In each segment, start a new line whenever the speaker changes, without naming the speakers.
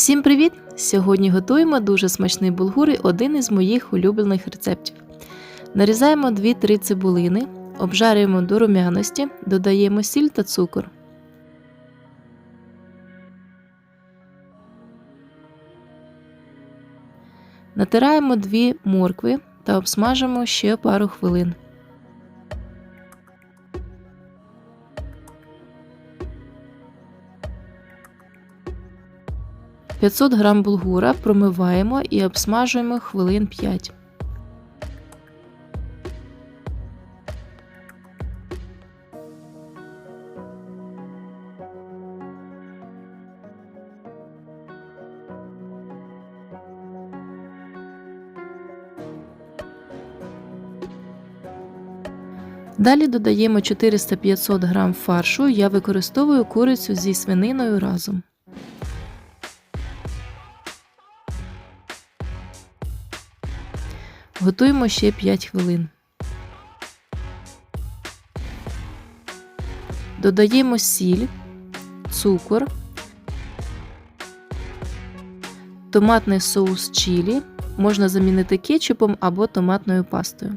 Всім привіт! Сьогодні готуємо дуже смачний булгур і один із моїх улюблених рецептів. Нарізаємо 2-3 цибулини, обжарюємо до румяності, додаємо сіль та цукор. Натираємо 2 моркви та обсмажимо ще пару хвилин. – 500 г булгура промиваємо і обсмажуємо хвилин 5. Далі додаємо 400-500 г фаршу. Я використовую курицю зі свининою разом. Готуємо ще 5 хвилин. Додаємо сіль, цукор, томатний соус чілі, можна замінити кетчупом або томатною пастою,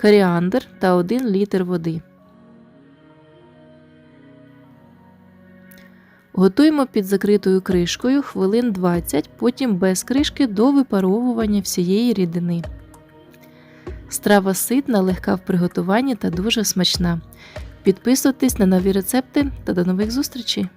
коріандр та 1 літр води. Готуємо під закритою кришкою хвилин 20, потім без кришки до випаровування всієї рідини. Страва ситна, легка в приготуванні та дуже смачна. Підписуйтесь на нові рецепти та до нових зустрічей!